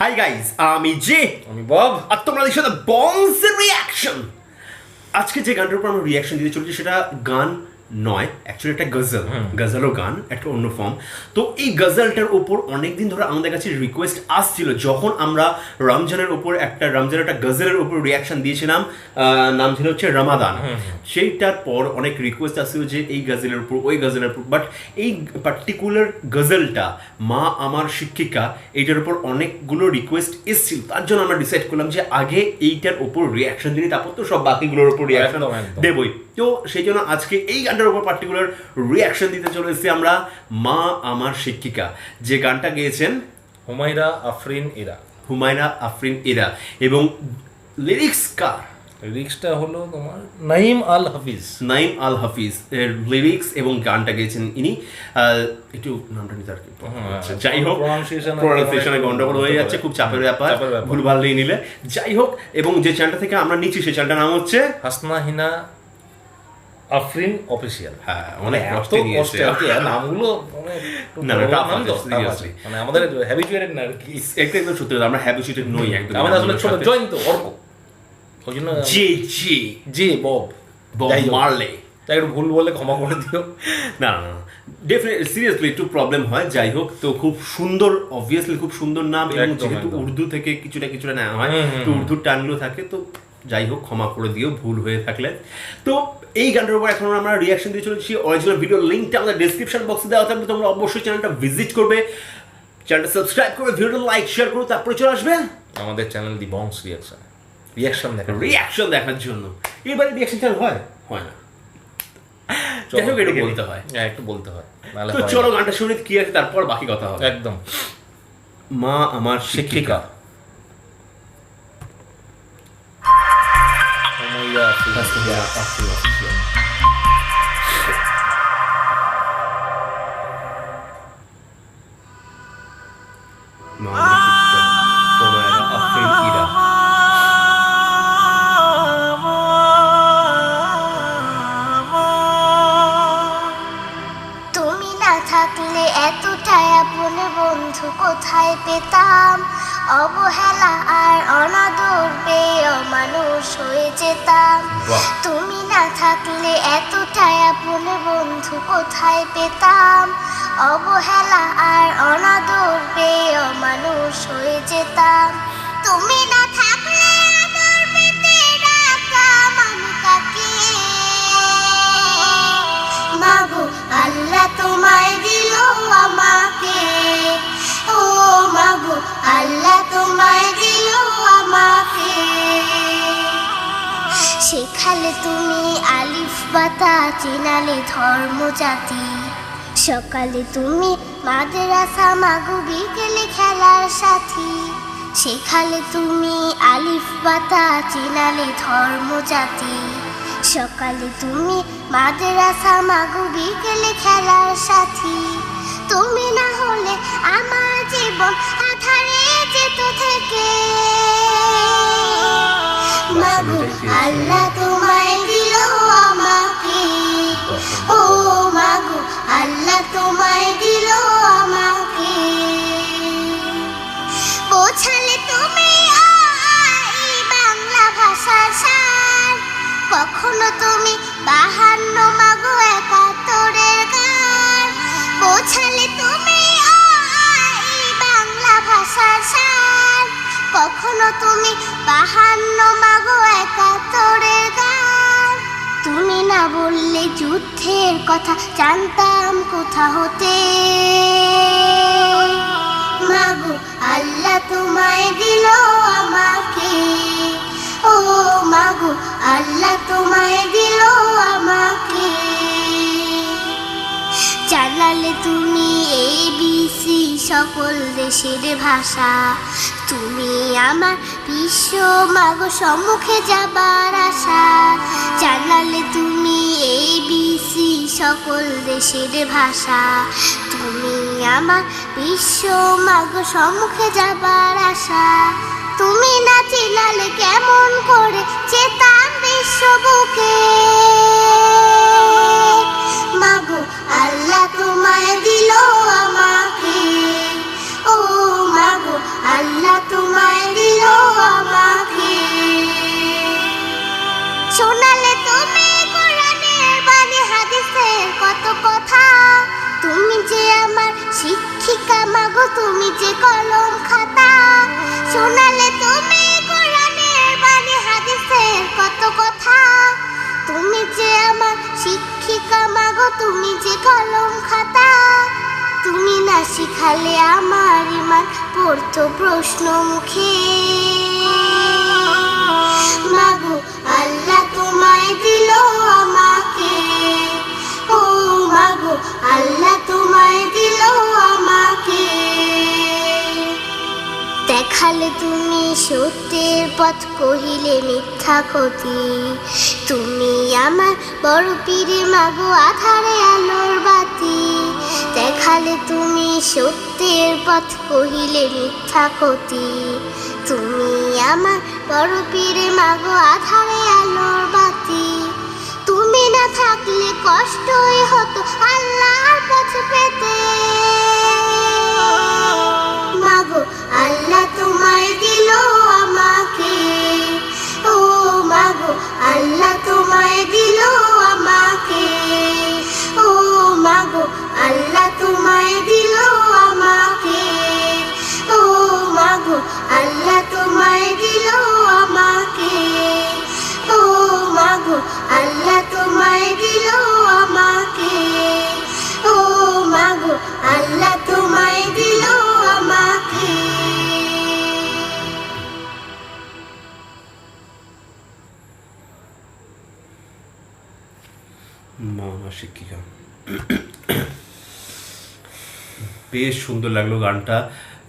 High guys আমি J. আমি Bob. আর তোমরা দেখছ দ্য বংস রিয়াকশন আজকে যে গানটার উপর আমরা রিয়াকশন দিতে চলেছি সেটা গান নয় অ্যাকচুয়ালি একটা গজল গজলও গান একটা অন্য ফর্ম তো এই গজলটার উপর অনেকদিন ধরে আমাদের কাছে রিকোয়েস্ট আসছিল। যখন আমরা রমজানের উপর একটা রমজানের একটা গজলের উপর রিয়াকশন দিয়েছিলাম নাম ছিল হচ্ছে রমাদান। সেইটার পর অনেক রিকোয়েস্ট আসছিল যে এই গজলের উপর ওই গজলের উপর। বাট এই পার্টিকুলার গজলটা মা আমার শিক্ষিকা এইটার উপর অনেকগুলো রিকোয়েস্ট এসেছিল। তার জন্য আমরা ডিসাইড করলাম যে আগে এইটার উপর রিয়াকশন দিই তারপর তো সব বাকিগুলোর উপর রিয়াকশন। দেবই। তো সেই জন্য আজকে এই গানটার উপর পার্টিকুলার রিয়াকশন দিতে চলে এসেছি আমরা মা আমার শিক্ষিকা। যে গানটা গেয়েছেন হুমায়রা আফরিন ইরা। হুমায়রা আফরিন ইরা। এবং লিরিক্স কার? লিরিক্সটা হলো তোমার নাইম আল হাফিজ। নাইম আল হাফিজ। এর লিরিক্স এবং গানটা গেয়েছেন ইনি। আহ, একটু নামটা নিতে আর কি আচ্ছা, যাই হোক প্রোনাউন্সিয়েশনে গন্ডগোল হয়ে যাচ্ছে খুব চাপের ব্যাপার চাপের ব্যাপার। ভুলভাল নিয়ে নিলে। যাই হোক এবং যে চ্যানেলটা থেকে আমরা নিচ্ছি সেই চ্যানেলটার নাম হচ্ছে হাসনা হিনা আফরিন অফিসিয়াল হ্যাঁ অনেক কষ্টে আর কি, নামগুলো মানে না। মানে আমাদের হ্যাবিচুয়েটেড না আর কি। একটা একদম সত্যি আমরা হ্যাবিচুয়েটেড নই একদম আমাদের আসলে ছোট অর্ক। ওই জন্য জি জি জি বব বব মারলে তাই একটু ভুল বলে ক্ষমা করে দিও। না না ডেফিনেট সিরিয়াসলি একটু প্রবলেম হয় যাই হোক তো খুব সুন্দর অবভিয়াসলি খুব সুন্দর নাম এবং যেহেতু উর্দু থেকে কিছুটা কিছুটা নেওয়া হয় তো উর্দুর টানগুলো থাকে তো যাই হোক ক্ষমা করে দিও ভুল হয়ে থাকলে। তো এই গানটার উপর এখন আমরা রিয়াকশন দিয়ে চলেছি। অরিজিনাল ভিডিও লিঙ্কটা আমাদের ডিসক্রিপশন বক্সে দেওয়া থাকবে। তোমরা অবশ্যই চ্যানেলটা ভিজিট করবে। চ্যানেলটা সাবস্ক্রাইব করবে ভিডিওটা লাইক শেয়ার করো তারপরে চলে আসবে। আমাদের channel the Bongs reaction reaction দেখা রিয়াকশন দেখার জন্য। এবারে রিয়াকশন চ্যানেল হয়? হয় না। যাই হোক এটা বলতে হয়। হ্যাঁ একটু বলতে হয়। তো চলো গানটা শুনে কি আছে তারপর বাকি কথা হবে। একদম। মা আমার শিক্ষিকা। আফরিন মা অবহেলা আর অনাদর পেয়ে অমানুষ হয়ে যেতাম। তুমি না থাকলে এতটাই আপনে বন্ধু কোথায় পেতাম? অবহেলা আর অনাদর পেয়ে অমানুষ হয়ে যেতাম। তুমি না থাকলে মাগো, আল্লাহ তোমায় দিল আমাকে। শেখালে তুমি আলিফ বাতা চিনালে ধর্ম জাতি। সকালে তুমি মাদ্রাসা, মাগো, বিকেলে খেলার সাথী। শেখালে তুমি আলিফ বাতা চিনালে ধর্ম জাতি। সকালে তুমি মাদ্রাসা, মাগো, বিকেলে খেলার সাথী। তুমি না হলে আমার জীবন আধারে যেত থেকে। মাগো আল্লাহ তোমায় দিল আমাকে। ও মাগো আল্লাহ তোমায় দিল আমাকে। বোঝালে তুমি আই বাংলা ভাষার সার। কখনো তুমি বাহান্ন মাগো একাত্তরের গান বোঝালে তুমি বাংলা ভাষার সার। কখনো তুমি বাহান্ন মাগো একাত্তরের গান তুমি না বললে যুদ্ধের কথা জানতাম কোথা হতে। মাগো, আল্লাহ তোমায় দিল আমাকে। ও মাগো, আল্লাহ তোমায় দিল আমাকে। জানালে তুমি এই বিসি সকল দেশের ভাষা। তুমি আমার বিশ্ব, মাগো সম্মুখে যাবার আশা। জানালে তুমি এই বিসি সকল দেশের ভাষা। তুমি আমার বিশ্ব, মাগো সম্মুখে যাবার আশা। তুমি না চিনালে কেমন করে চেতাম বিশ্ব বুকে। শিক্ষিকা মাগো, তুমি যে কলম খাতা, তুমি না শিখালে আমার ইমান, পড়তো প্রশ্ন মুখে। মাগো, আল্লাহ তোমায় দিল আমাকে। ও মাগো, আল্লাহ তোমায় দিল আমাকে। দেখালে তুমি সত্যের পথ কহিলে মিথ্যা ক্ষতি। তুমি আমার বড় পীরে, মাগো আধারে আলোর বাতি। দেখালে তুমি সত্যের পথ কহিলে মিথ্যা ক্ষতি। তুমি আমার বড় পীরে, মাগো আধারে আলোর বাতি। তুমি না থাকলে কষ্টই হতো বেশ সুন্দর লাগল গানটা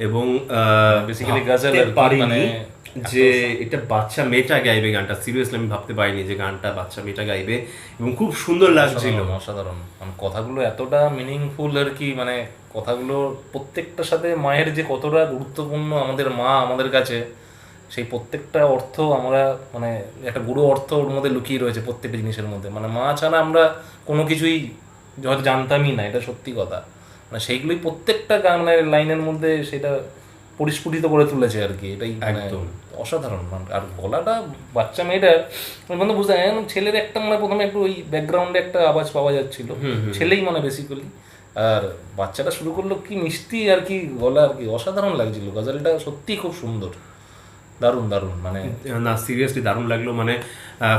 এবং গজল পারিনি মানে যে এটা বাচ্চা মেয়েটা গাইবে গানটা। সিরিয়াসলি আমি ভাবতে পারিনি যে গানটা বাচ্চা মেয়েটা গাইবে এবং খুব সুন্দর লাগছিল। অসাধারণ। মানে কথাগুলো এতটা মিনিংফুল আর কি মানে কথাগুলো প্রত্যেকটার সাথে মায়ের যে কতটা গুরুত্বপূর্ণ আমাদের মা আমাদের কাছে সেই প্রত্যেকটা অর্থ আমরা মানে একটা গুরু অর্থ ওর মধ্যে লুকিয়ে রয়েছে প্রত্যেকটা জিনিসের মধ্যে। মানে মা ছাড়া আমরা কোনো কিছুই হয়তো জানতামই না এটা সত্যি কথা। মানে সেইগুলোই প্রত্যেকটা গানের লাইনের মধ্যে সেটা পরিস্ফুটিত করে তুলেছে আর কি। এটাই মানে একদম। অসাধারণ মানে। আর গলাটা বাচ্চা মেয়েটার আমি বন্ধু বুঝতে ছেলের একটা মানে প্রথমে একটু ওই ব্যাকগ্রাউন্ডে একটা আওয়াজ পাওয়া যাচ্ছিল। ছেলেই মানে বেসিক্যালি আর বাচ্চাটা শুরু করল কি মিষ্টি আর কি গলা আর কি অসাধারণ লাগছিল। গজালটা সত্যি খুব সুন্দর। দারুণ দারুণ মানে না সিরিয়াসলি দারুণ লাগল। মানে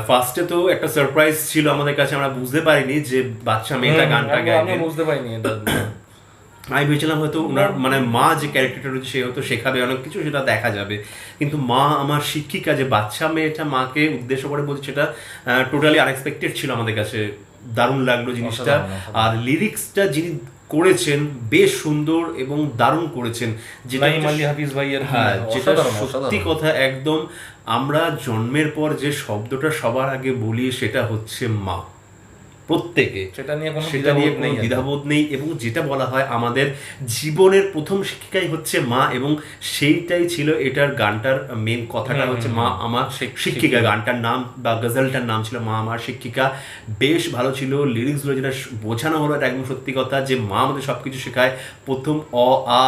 ফার্স্টে তো একটা সারপ্রাইজ ছিল আমাদের কাছে আমরা বুঝতে পারিনি যে বাচ্চা মেয়েটা গানটা আমি বুঝতে পারিনি আমি ভেবেছিলাম হয়তো ওনার মানে মা যে ক্যারেক্টারটা রয়েছে সে হয়তো শেখাবে অনেক কিছু সেটা দেখা যাবে। কিন্তু মা আমার শিক্ষিকা যে বাচ্চা মেয়েটা মাকে উদ্দেশ্য করে বলছে সেটা টোটালি আনএক্সপেক্টেড ছিল আমাদের কাছে। দারুণ লাগল জিনিসটা। আর লিরিক্সটা যিনি করেছেন বেশ সুন্দর এবং দারুণ করেছেন। যেটা হাফিজ ভাই হ্যাঁ যেটা সত্যি কথা একদম আমরা জন্মের পর যে শব্দটা সবার আগে বলি সেটা হচ্ছে মা। প্রত্যেকে। সেটা নিয়ে কোনো সেটা নিয়ে কোনো। দ্বিধাবোধ নেই এবং যেটা বলা হয় আমাদের জীবনের প্রথম শিক্ষিকাই হচ্ছে মা এবং সেইটাই ছিল এটার গানটার মেন কথাটা হচ্ছে মা আমার শিক্ষিকা। গানটার নাম বা গজলটার নাম ছিল মা আমার শিক্ষিকা। বেশ ভালো ছিল লিরিক্সগুলো যেটা বোঝানো হলো এটা একদম সত্যি কথা যে মা আমাদের সব কিছু শেখায়। প্রথম অ আ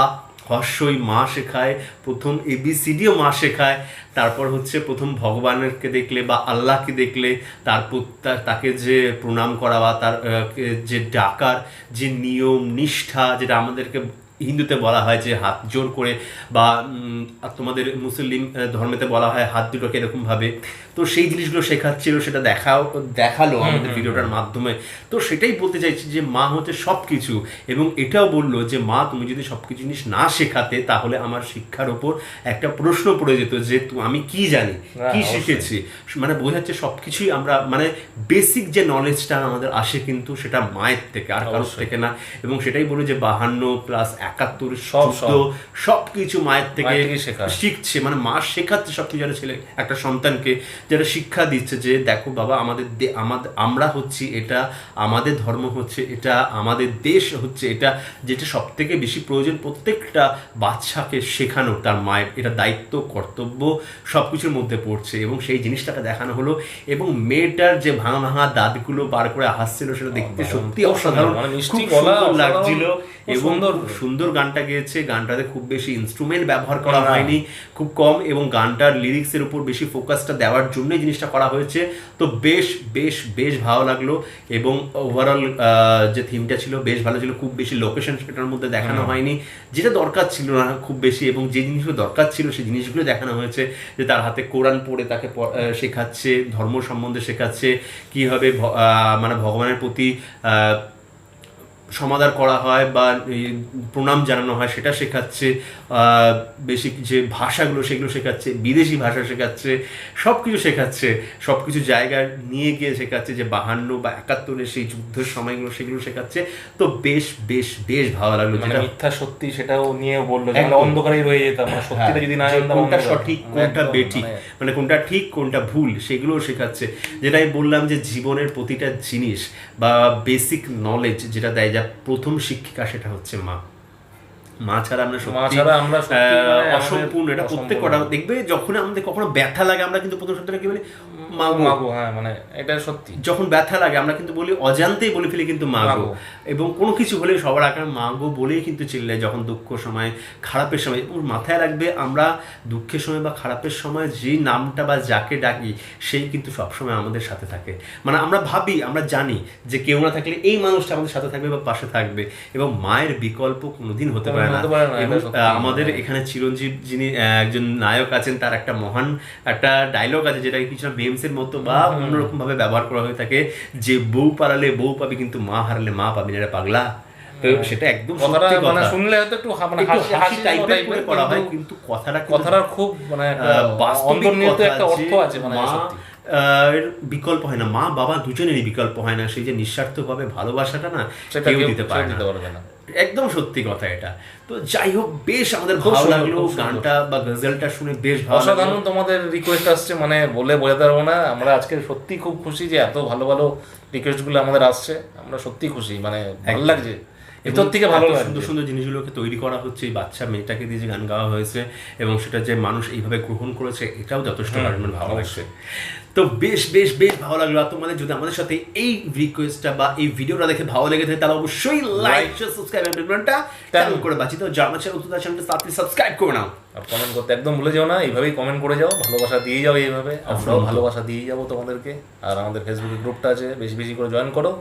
হর্ষই মা শেখায়, প্রথম এবিসিডিও মা শেখায়, তারপর হচ্ছে প্রথম ভগবানেরকে দেখলে বা আল্লাহকে দেখলে, তারপর তাকে যে প্রণাম করা বা তার যে ডাকার, যে নিয়ম, নিষ্ঠা, যেটা আমাদেরকে হিন্দুতে বলা হয় যে হাত জোর করে বা তোমাদের মুসলিম ধর্মেতে বলা হয় হাত দুটোকে এরকম ভাবে তো সেই জিনিসগুলো শেখাচ্ছিল সেটা দেখাও দেখাল আমাদের ভিডিওটার মাধ্যমে। তো সেটাই বলতে চাইছি যে মা হচ্ছে সব কিছু এবং এটাও বলল যে মা তুমি যদি সব কিছু জিনিস না শেখাতে তাহলে আমার শিক্ষার ওপর একটা প্রশ্ন পড়ে যেত যে আমি কি জানি? হ্যাঁ, কি শিখেছি? মানে বোঝাচ্ছে সব কিছুই আমরা মানে বেসিক যে নলেজটা আমাদের আসে কিন্তু সেটা মায়ের থেকে আর কারোর। থেকে না। এবং সেটাই বলো যে বাহান্ন প্লাস একাত্তর সব, সব কিছু মায়ের থেকে। শিখছে মানে মা শেখাচ্ছে সব কিছু একটা ছেলে একটা সন্তানকে যারা শিক্ষা দিচ্ছে যে দেখো বাবা আমাদের আমাদের আমরা হচ্ছি এটা আমাদের ধর্ম হচ্ছে এটা আমাদের দেশ হচ্ছে এটা যেটা সব থেকে বেশি প্রয়োজন প্রত্যেকটা বাচ্চাকে শেখানো তার মায়ের এটা দায়িত্ব কর্তব্য সব কিছুর মধ্যে পড়ছে এবং সেই জিনিসটাকে দেখানো হলো এবং মেয়েটার যে ভাঙা ভাঙা দাঁতগুলো বার করে হাসছিল সেটা দেখতে সত্যি অসাধারণ মানে অসাধারণ, লাগছিল এবং সুন্দর। সুন্দর গানটা গেয়েছে গানটাতে খুব বেশি ইনস্ট্রুমেন্ট ব্যবহার করা হয়নি খুব কম এবং গানটার লিরিক্সের উপর বেশি ফোকাসটা দেওয়ার জন্যই জিনিসটা করা হয়েছে। তো বেশ বেশ বেশ ভালো লাগল এবং ওভারঅল যে থিমটা ছিল বেশ ভালো ছিল খুব বেশি লোকেশন সেটার মধ্যে দেখানো হয়নি। যেটা দরকার ছিল না খুব বেশি এবং যে জিনিসগুলো দরকার ছিল সেই জিনিসগুলো দেখানো হয়েছে যে তার হাতে কোরআন পড়ে তাকে শেখাচ্ছে ধর্ম সম্বন্ধে শেখাচ্ছে কীভাবে মানে ভগবানের প্রতি সমাদার করা হয় বা প্রণাম জানানো হয় সেটা শেখাচ্ছে আহ, বেশি যে ভাষাগুলো সেগুলো শেখাচ্ছে বিদেশি ভাষা শেখাচ্ছে সব কিছু শেখাচ্ছে সব কিছু জায়গায় নিয়ে গিয়ে শেখাচ্ছে যে বাহান্ন বা একাত্তরের সেই যুদ্ধের সময়গুলো সেগুলো শেখাচ্ছে। তো বেশ বেশ বেশ ভালো লাগল মানে যেটা মিথ্যা সত্যি সেটাও নিয়ে বলল অন্ধকারেই রয়ে যেতাম মানে সত্যিটা হ্যাঁ, যদি না জানতাম কোনটা সঠিক কোনটা বেঠিক? মানে মানে কোনটা ঠিক কোনটা ভুল সেগুলোও শেখাচ্ছে। যেটা আমি বললাম যে জীবনের প্রতিটা জিনিস বা বেসিক নলেজ যেটা দেয় যা প্রথম শিক্ষিকা সেটা হচ্ছে মা। মা ছাড়া আমরা মা ছাড়া আমরা মানে অসম্পূর্ণ এটা প্রত্যেক কটা দেখবে যখন আমাদের কখনো ব্যথা লাগে আমরা কিন্তু প্রথম শব্দটা কি বলি? মা গো। মাগো হ্যাঁ মানে এটা সত্যি। যখন ব্যথা লাগে আমরা কিন্তু বলি অজান্তেই বলে ফেলি কিন্তু মাগো। এবং কোনো কিছু হলে সবার আগে বলেই কিন্তু চিল্লায় যখন দুঃখ সময় খারাপের সময়। এবং মাথায় রাখবে আমরা দুঃখের সময় বা খারাপের সময় যে নামটা বা যাকে ডাকি সেই কিন্তু সবসময় আমাদের সাথে থাকে। মানে আমরা ভাবি আমরা জানি যে কেউ না থাকলে এই মানুষটা আমাদের সাথে থাকবে বা পাশে থাকবে। এবং মায়ের বিকল্প কোনোদিন হতে পারে পারে না, এবং আমাদের এখানে চিরঞ্জীব যিনি একজন নায়ক আছেন তার একটা মহান একটা ডায়লগ আছে যেটা কিছু মেমসের মতো বা অন্যরকম ভাবে ব্যবহার করা হয়ে থাকে যে বউ পালালে বউ পাবে কিন্তু মা হারালে মা পাবি না পাগলা। তো সেটা একদম মানে শুনলে হয়তো একটু মানে হাসি টাইপের করে করা হয় কিন্তু কিন্তু কথাটা খুব মানে অন্তর্নিহিত একটা অর্থ আছে মানে সত্যি। এর বিকল্প হয় না। মা বাবা দুজনেরই বিকল্প হয় না। সেই যে নিঃস্বার্থভাবে ভালোবাসাটা না কেউ দিতে পারে না। একদম সত্যি কথা এটা। তো যাই হোক বেশ আমাদের ভালো লাগল গানটা বা গজলটা শুনে বেশ ভালো অসাধারণ তোমাদের রিকোয়েস্ট আসছে মানে বলে বোঝাতে পারব না। আমরা আজকে সত্যি খুব খুশি যে এত ভালো ভালো রিকোয়েস্টগুলো আমাদের আসছে। আমরা সত্যি খুশি মানে ভালো লাগছে। ভিতর থেকে ভালো সুন্দর সুন্দর জিনিসগুলোকে তৈরি করা হচ্ছে এই বাচ্চা মেয়েটাকে দিয়ে যে গান গাওয়া হয়েছে এবং সেটা যে মানুষ এইভাবে গ্রহণ করেছে এটাও যথেষ্ট ভালো লাগছে। তো বেশ বেশ বেশ ভালো লাগল। আর তোমাদের যদি আমাদের সাথে এই রিকোয়েস্টটা বা এই ভিডিওটা দেখে ভালো লেগে থাকে তাহলে অবশ্যই লাইক শেয়ার সাবস্ক্রাইব বেলটা তেমন করে বাঁচি তো জানা চ্যানেল উত্তর চ্যানেলটা তাড়াতাড়ি সাবস্ক্রাইব করে নাও। আর কমেন্ট করতে একদম ভুলে যাও না এইভাবেই কমেন্ট করে যাও। ভালোবাসা দিয়ে যাও এইভাবে। আমরাও ভালোবাসা দিয়ে যাব তোমাদেরকে। আর আমাদের ফেসবুকে গ্রুপটা আছে বেশি বেশি করে জয়েন করো।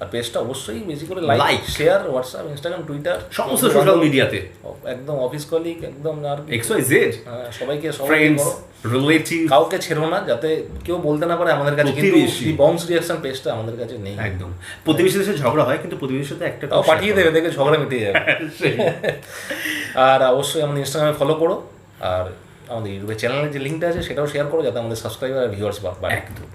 আর পেজটা অবশ্যই বেশি করে like share WhatsApp Instagram Twitter সমস্ত সোশ্যাল মিডিয়াতে একদম অফিস কলিগ একদম আর এক্স ওয়াই জেড সবাইকে করো। রিলেটিভ কাউকে ছেড়ো না যাতে কেউ বলতে না পারে আমাদের কাছে কিন্তু প্রতিবেশী। বংশ রিয়াকশন পেজটা আমাদের কাছে নেই। একদম। সাথে ঝগড়া হয় কিন্তু প্রতিবেশীর সাথে একটা পাঠিয়ে দেবে দেখে ঝগড়া মিটে যাবে। আর অবশ্যই আমাদের ইনস্টাগ্রামে ফলো করো আর আমাদের ইউটিউবের চ্যানেলের যে লিঙ্কটা আছে সেটাও শেয়ার করো যাতে আমাদের সাবস্ক্রাইবার আর ভিউয়ার্স বাড়ে। একদম।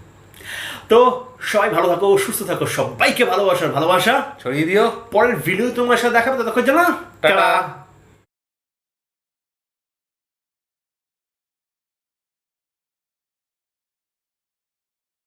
তো সবাই ভালো থাকো সুস্থ থাকো সবাইকে ভালোবাসার ভালোবাসা। ছড়িয়ে দিও। পরের ভিডিও তোমার সাথে দেখাবো ততক্ষণ জানা টাটা।